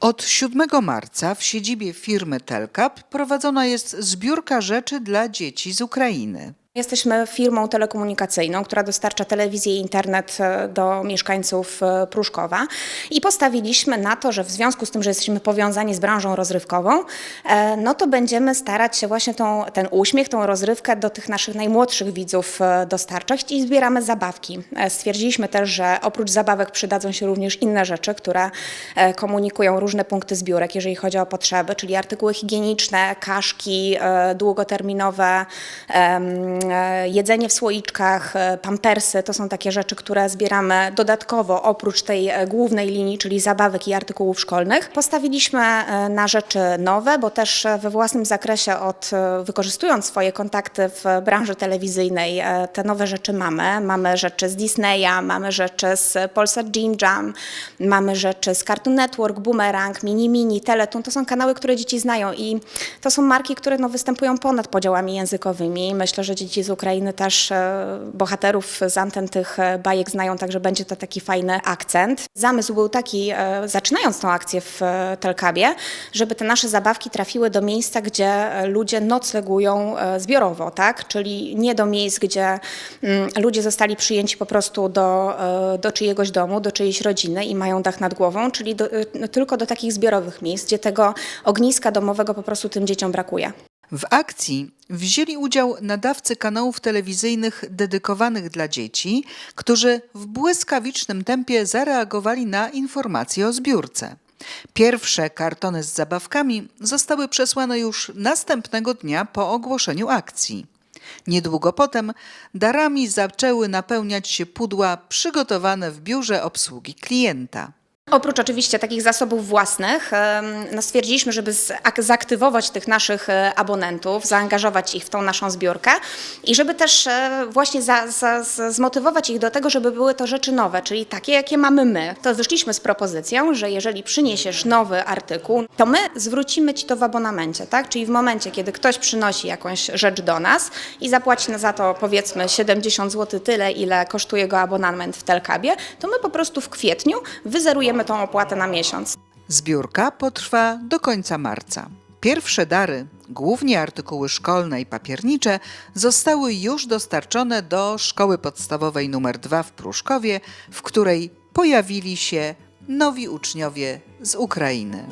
Od 7 marca w siedzibie firmy Telkap prowadzona jest zbiórka rzeczy dla dzieci z Ukrainy. Jesteśmy firmą telekomunikacyjną, która dostarcza telewizję i internet e, do mieszkańców e, Pruszkowa i postawiliśmy na to, że w związku z tym, że jesteśmy powiązani z branżą rozrywkową, e, no to będziemy starać się właśnie tą, ten uśmiech, tą rozrywkę do tych naszych najmłodszych widzów dostarczać i zbieramy zabawki. Stwierdziliśmy też, że oprócz zabawek przydadzą się również inne rzeczy, które komunikują różne punkty zbiórek, jeżeli chodzi o potrzeby, czyli artykuły higieniczne, kaszki długoterminowe, jedzenie w słoiczkach, e, pampersy, to są takie rzeczy, które zbieramy dodatkowo oprócz tej e, głównej linii, czyli zabawek i artykułów szkolnych. Postawiliśmy e, na rzeczy nowe, bo też e, we własnym zakresie od, e, wykorzystując swoje kontakty w branży telewizyjnej, e, te nowe rzeczy mamy. Mamy rzeczy z Disneya, mamy rzeczy z Polsat Jim Jam, mamy rzeczy z Cartoon Network, Boomerang, Mini Mini, Teletoon. To są kanały, które dzieci znają i to są marki, które no, występują ponad podziałami językowymi. Myślę, że dzieci z Ukrainy też e, bohaterów z anten tych e, bajek znają, także będzie to taki fajny akcent. Zamysł był taki, e, zaczynając tą akcję w Telkabie, żeby te nasze zabawki trafiły do miejsca, gdzie ludzie noclegują zbiorowo, tak? Czyli nie do miejsc, gdzie mm, ludzie zostali przyjęci po prostu do, do czyjegoś domu, do czyjejś rodziny i mają dach nad głową, czyli do, tylko do takich zbiorowych miejsc, gdzie tego ogniska domowego po prostu tym dzieciom brakuje. W akcji wzięli udział nadawcy kanałów telewizyjnych dedykowanych dla dzieci, którzy w błyskawicznym tempie zareagowali na informacje o zbiórce. Pierwsze kartony z zabawkami zostały przesłane już następnego dnia po ogłoszeniu akcji. Niedługo potem darami zaczęły napełniać się pudła przygotowane w biurze obsługi klienta. Oprócz oczywiście takich zasobów własnych, no stwierdziliśmy, żeby zak- zaaktywować tych naszych e, abonentów, zaangażować ich w tą naszą zbiórkę i żeby też e, właśnie za, za, zmotywować ich do tego, żeby były to rzeczy nowe, czyli takie, jakie mamy my. To wyszliśmy z propozycją, że jeżeli przyniesiesz nowy artykuł, to my zwrócimy ci to w abonamencie, tak? Czyli w momencie, kiedy ktoś przynosi jakąś rzecz do nas i zapłaci za to powiedzmy 70 zł tyle, ile kosztuje go abonament w Telkabie, to my po prostu w kwietniu wyzerujemy tą opłatę na miesiąc. Zbiórka potrwa do końca marca. Pierwsze dary, głównie artykuły szkolne i papiernicze, zostały już dostarczone do szkoły podstawowej nr 2 w Pruszkowie, w której pojawili się nowi uczniowie z Ukrainy.